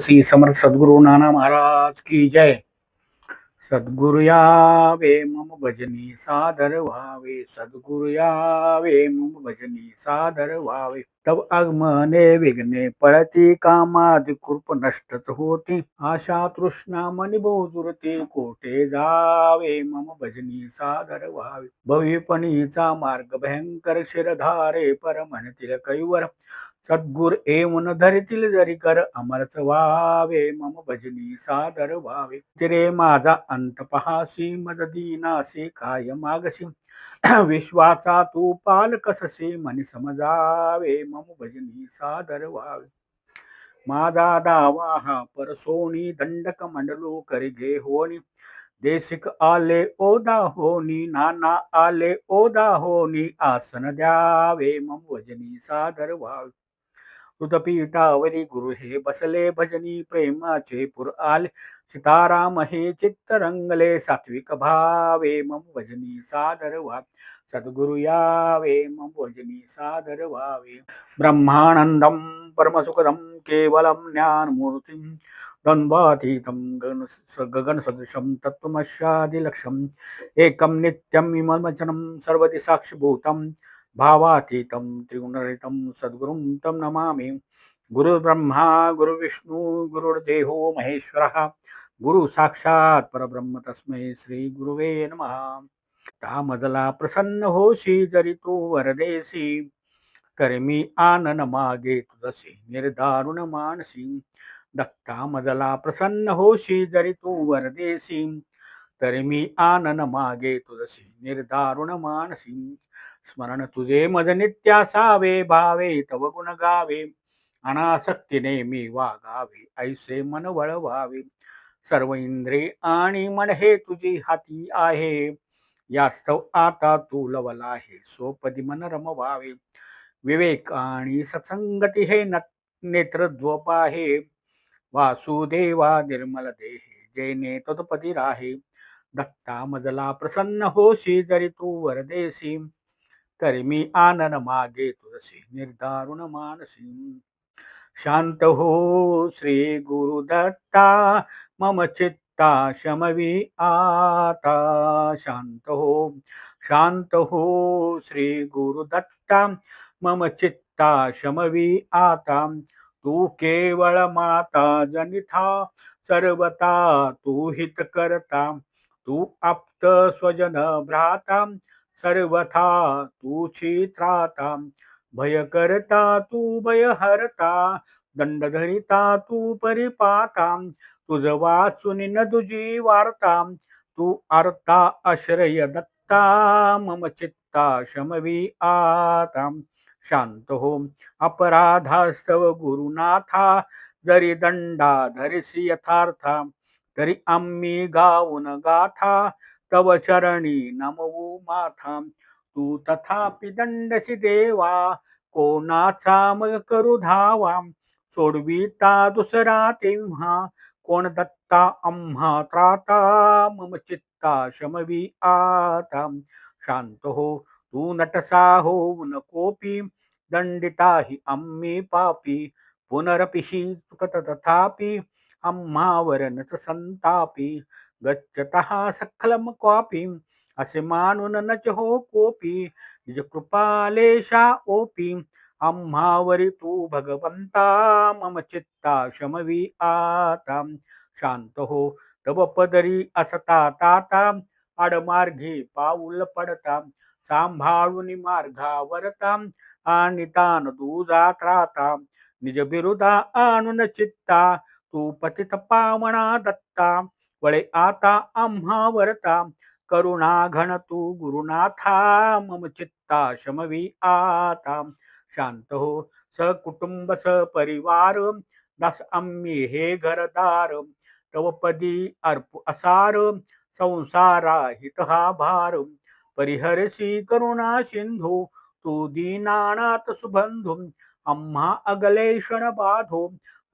श्री समर्थ सद्गुरु नाना महाराज की जय। सद्गुरु यावे मम भजनी सादर व्हावे। सद्गुरु यावे मम भजनी सादर व्हावे। तब आगमने विघ्ने पळती कामादि कृप नष्टच होती। आशा तृष्णा मनी बहुजुरते कोठे जावे मम भजनी सादर व्हावे। भविपणीचा मार्ग भयंकर शिरधारे पर म्हणतील कैवर सद्गुर एवण धरतील जरी कर अमरच व्हावे मम भजनी सादर व्हावे. तिरे माझा अंत पहासी मद दीनासी काय मागसी विश्वाचा तू पाल कससे? मन समजावे मम भजनी सादर व्हावे. माझा दावा हा परसोनी दंडक मंडलो करी घे होनी. देशिक आले ओदा होनी नाना आले ओदा होनी आसन द्यावे मम भजनी सादर व्हावे. कृतपीठावरी गुरु हे बसले भजनी प्रेमाचे पुर आले. सीताराम हे चित्त रंगले सात्विक भावे मम भजनी सादर वा. सद्गुरु यावे मम भजनी सादर व्हावे ब्रह्मानंदम परमसुखदम केवलम ज्ञानमूर्तिं. द्वन्द्वातीतं गगन गगनसदृशं तत्त्वमस्यादिलक्ष्यम् एकं नित्यं विमलवचनं सर्वदिसाक्षिभूतं भावातीतं त्रिगुणरहितं सद्गुरुं तं नमामि। गुरुर्ब्रह्मा गुरुविष्णू गुरुर्देहो महेश्वरः। गुरु साक्षात परब्रह्म तस्मै श्री गुरुवे नमः। तामदला प्रसन्न होशी जरी तू वरदेसी। तर मी आनन मागे तुझसी निर्दारुण मानसी। दत्ता मदला प्रसन्न होशी जरी तू वरदेसी। तरी मी आनन मागे तुझसी निर्दारुण मानसी। स्मरण तुझे मद नित्यासावे भावे तव गुण गावे. अनासक्तीने मी वागावे ऐसे मन वळवावे. सर्व इंद्रे आणि मन हे तुझी हाती आहे. यास्तव आता तू लवला आहे सोपदी मन रमवावे. विवेक आणि सत्संगती हे नेत्रद्वप आहे. वासुदेवा निर्मल देहे जैने तत्पती राहे दत्ता मजला प्रसन्न होशी जरी तू वरदेसी तरी मी आनन मागे तुलसी निर्धारुण मानसी शांत हो श्री गुरुदत्ता मम चित्ता शमवी आता शांत हो शांत हो श्री गुरुदत्ता मम चित्ता शमवी आता तू केवळ माता जनिथा सर्वता तू हित करता तू आप्त स्वजन भ्राता सर्वथा तू त्राता भय करता तू भय हरता दंड धरिता तू परिपाता तुझ वाचून न तुझी वार्ता तू अर्ता आश्रय दत्ता मम चित्ता शमवी आता. शांत हो अपराधास्तव गुरुनाथा जरी दंडा धरिसी यथार्था तरी आम्ही गाऊन गाथा तव चरणी नमवू माथा। तू तथापि दंडसी देवा कोणाचा मग करू धावा। सोडविता दुसरा तेव्हा कोण दत्ता आम्हा त्राता मम चित्ता शमवी आता। शांत हो तू नटसा हो नकोपी। दंडिता हि आम्ही पापी। पुनरपिही सुखत तथापि आम्हावर नच संतापी। गच्छतः सखलम क्वापि। असे मानून नच हो कोपी निज कृपालेशा ओपी। आम्हावरी तू भगवंता मम चित्ता शमवी आता। शांत हो। तव पदरी असता ताता। आडमार्गी पाऊल पडता। सांभाळून मार्गावरता आणि तान जात राहता निज बिरुदा आणून चित्ता। तू पतित पावणा दत्ता। वळे आता आम्हा वरता करुणा घन तू गुरुनाथा मम चित्ता शमवी आता. शांत हो सकुटुंब परिवार दास आम्ही हे घरदार. तवपदी अर्प असार संसारा हित हा भार. परिहरसी करुणा सिंधू तू दीनानाथ सुबंधू. आम्हा अगले क्षण बाधो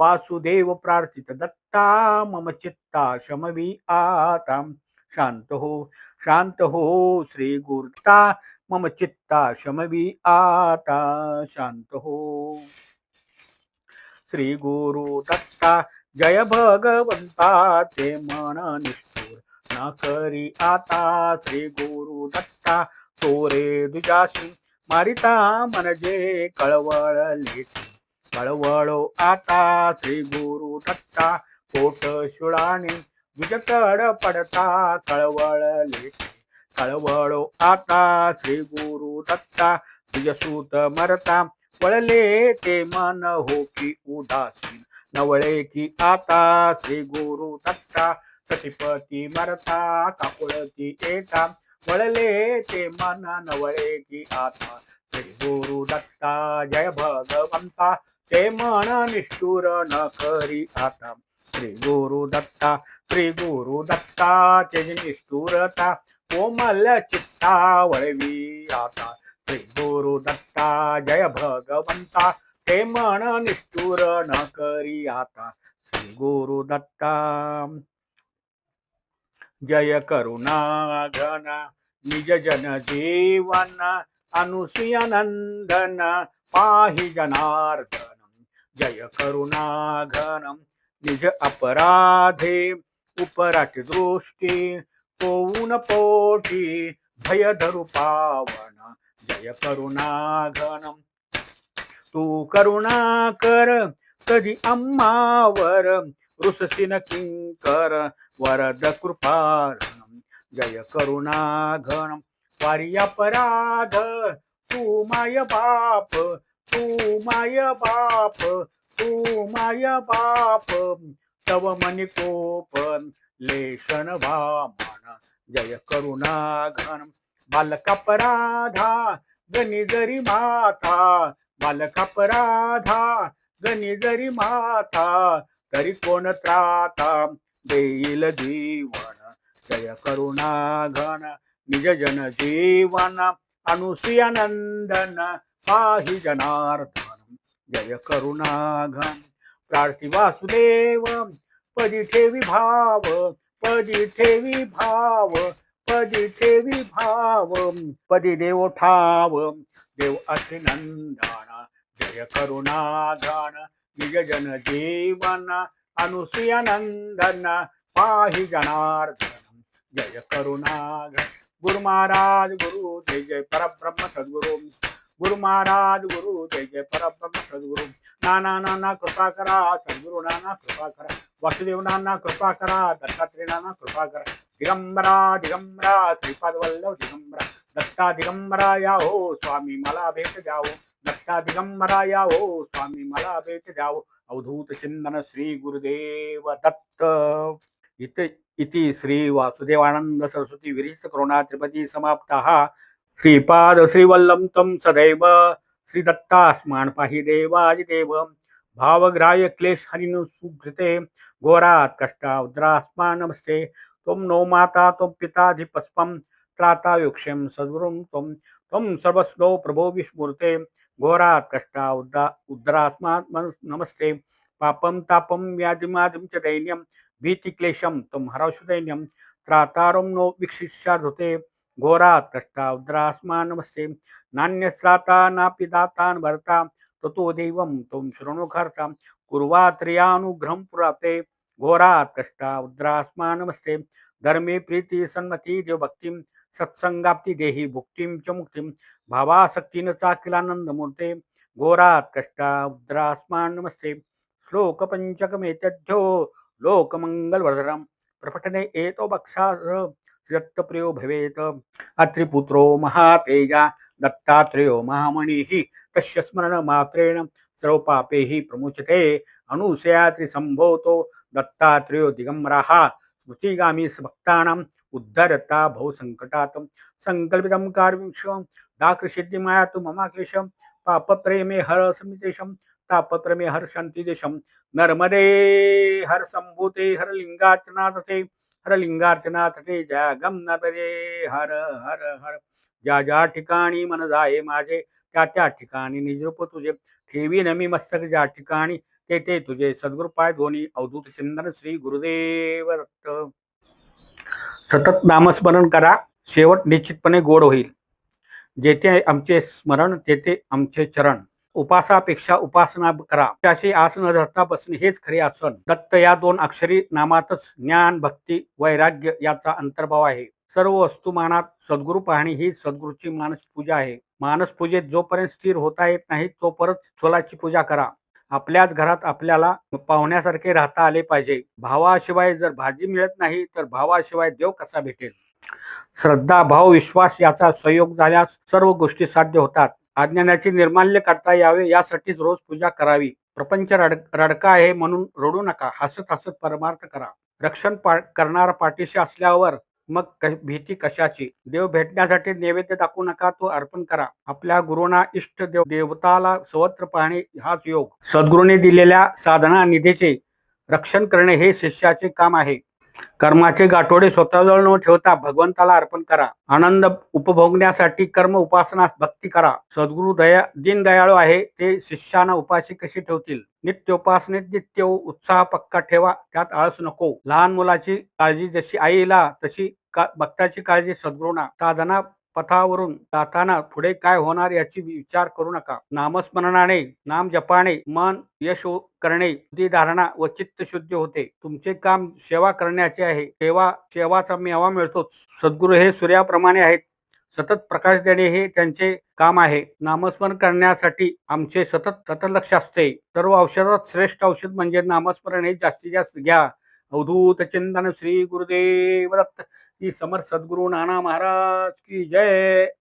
वासुदेव प्रार्थित दत्ता मम चित्ता शमवी आता। शांत हो शांत हो श्री गुरुता मम चित्ता शमवी आता। शांत हो। श्री गुरु दत्ता जय भगवंताचे मन निष्ठुर न करी आता। श्री गुरु दत्ता तोरे दुजाशी मारिता मनजे कळवळले कळवळो आता श्री गुरु दत्ता पोट शुळाने दुजकड पडता कळवळले कळवळो आता श्री गुरु दत्ता तुझसूत मरता वळले ते मन हो की उदासीन. नवळे की आता श्री गुरु दत्ता सतीपती मरता काकुळती येता वळले ते मन नवळे की आता. श्री गुरु दत्ता जय भगवंता ते म्हणा निष्ठुर न करी आता. श्री गुरु दत्ता श्री गुरु दत्ता ते निष्ठुरता. कोमल चित्ता वळवी आता. श्री गुरु दत्ता जय भगवंता. ते मन निष्ठुर न करी आता. श्री गुरु दत्ता. जय करुणा घना निज जन जीवन अनुसुयानंदन पाहि जनार्दन. जय करुणाघनम। निज अपराधे उपराची दृष्टी होऊन पोटी भय धरू पावन। जय करुणाघनम। तू करुणा कर कधी अम्मावर। ऋषसिन किंकर वरद कृपारणम। जय करुणाघनम। वारी अपराध तू माय बाप। तू माय बाप तू माय बाप. तव मनी लेशन वामन जय करुणा घन बालकापराधा गणी जरी माता बालकापराधा गणी जरी माता तरी कोण त्राता? देईल जीवन. जय करुणा घन निज जन जीवन. अनुसुयानंदन पाहि जनार्दन जय करुणाघन प्रार्थी वासुदेव पदी ठेवी भाव पदी ठेवी भाव पदी ठेवी भाव पदी देव ठाव। देव अभिनंदन। जय करुणाघन। निज जन जीवन अनुसुयानंदन पाहि जनार्दन जय करुणाघन। गुरु महाराज गुरु जय जय परब्रह्म सद्गुरु गुरु महाराज गुरु जय जय परब्रह्म सद्गुरु. नाना नाना कृपा करा सद्गुरु नाना कृपा करा. वासुदेव नाना कृपा करा दत्तात्रय नाना कृपा करा. दिगंबरा दिगंबरा श्रीपाद वल्लभ दिगंबरा. दत्ता दिगंबरा या हो स्वामी मला भेट द्यावो. दत्ता दिगंबरा या हो स्वामी मला भेट द्यावो. अवधूत चिंतन श्री गुरुदेव दत्त. इति इति श्री वासुदेवानंद सरस्वती विरिक्त करुणा त्रिपदी समाप्ताः. श्रीपाद श्रीवल्लम तम सदैव श्री दत्तास्मान पाहि देवादिदेव भावग्राह्य क्लेश हरिन सुकृते घोरात कष्टा उद्रास्मा नमस्ते त्वं नो माता त्वं पिताधिपस्पं त्राता युक्षं सद्गुरुं त्वं त्वं सर्वस्नो प्रभो विस्मूर्ते घोरात कष्टा उद्रा उद्रास्मा नमस्ते पापं तापं व्याधिमादिं च दैन्यं भीतिक्लेशं त्वं हरौषु दैन्यं त्रातारं नो विक्षिष्याधृते। घोरात कष्टा उद्रास्मा नमस्ते नापि दातान् भरता। ततो देवं त्वं शृणुखर्ता कुर्वात्रियानुग्रहं पुराते। घोरात कष्टा उद्रास्मा धर्मे प्रीती सन्मती देवभक्तिं। सत्संगाप्ती देही भुक्तिं च मुक्तिं। भावासक्तीन चाकिलानंदमूर्ते घोरात कष्टा उद्रास्मा नमस्ते श्लोक प्रपठने एतो बक्षा दत्तप्रियो भवेत। अत्रिपुत्रो महातेजा दत्तात्रेयो महामणिः तस्य स्मरणमात्रेण सर्वपापैः प्रमुच्यते। अनुसयात्रिसम्भूतो दत्तात्रेयो दिगम्बरः। स्मृतिगामी भक्तानाम् उद्धरता भवसङ्कटात् सङ्कल्पितं कार्यविक्षं दाकृसिद्धिमायातु ममाक्लेशं पापप्रेमे हर समितेशं। तापत्रमे हर शांती देशम नर्मदे हर संभूते हर हर गम न नर्मदे हर हर हर। ज्या ज्या ठिकाणी मन जाये माझे त्या त्या ठिकाणी निजरूप तुझे। ठेवी नमी मस्तक ज्या ठिकाणी ते ते तुझे। सद्गुरु पाय धोनी अवधूत चंदन श्री गुरुदेव दत्त सतत नामस्मरण करा शेवट निश्चितपणे गोड होईल। जेथे आमचे स्मरण तेथे आमचे चरण। उपासापेक्षा उपासना करा. त्याशी आस न धरता बसणे हेच खरे आसन. दत्त या दोन अक्षरी नामातच ज्ञान भक्ती वैराग्य याचा अंतर्भाव आहे. सर्व वस्तुमानात सद्गुरु पाहणी ही सद्गुरूची मानस पूजा आहे. मानस पूजेत जोपर्यंत स्थिर होता येत नाही तोपर्यंत स्वलाची पूजा करा. आपल्याच घरात आपल्याला पाहुण्यासारखे राहता आले पाहिजे. भावाशिवाय जर भाजी मिळत नाही तर भावाशिवाय देव कसा भेटेल? श्रद्धा भाव विश्वास याचा संयोग झाल्यास सर्व गोष्टी साध्य होतात. अज्ञानाचे निर्माल्य करता यावे यासाठीच रोज पूजा करावी. प्रपंच रड रडका आहे म्हणून रडू नका हसत हसत परमार्थ करा. रक्षण पा करणारा पाठीशी असल्यावर मग भीती कशाची? देव भेटण्यासाठी नैवेद्य दाखवू नका तो अर्पण करा. आपल्या गुरुना इष्ट देव देवताला सर्वत्र पाहणे हाच योग. सद्गुरूने दिलेल्या साधना निधीचे रक्षण करणे हे शिष्याचे काम आहे. कर्माचे गाठोडे स्वतःजवळ न ठेवता भगवंताला अर्पण करा. आनंद उपभोगण्यासाठी कर्म उपासना भक्ती करा. सद्गुरु दया दीनदयाळू आहे ते शिष्याना उपाशी कशी ठेवतील? नित्य उपासनेत नित्य उत्साह पक्का ठेवा त्यात आळस नको. लहान मुलाची काळजी जशी आईला तशी का भक्ताची काळजी सद्गुरूना. साधना पथावरून जाताना पुढे काय होणार याची विचार करू नका. नामस्मरणाने नाम जपाने मन यश करणे धारणा व चित्त शुद्ध होते. तुमचे काम सेवा करण्याचे आहे. सेवा सेवाचा मेवा मिळतो सद्गुरू हे सूर्याप्रमाणे आहेत. सतत प्रकाश देणे हे त्यांचे काम आहे. नामस्मरण करण्यासाठी आमचे सतत सतत लक्ष असते. सर्व औषधात श्रेष्ठ औषध म्हणजे नामस्मरण हे जास्तीत जास्त घ्या. अवधूत चिंतन श्री गुरुदेव दत्त की समर सद्गुरु नाना महाराज की जय.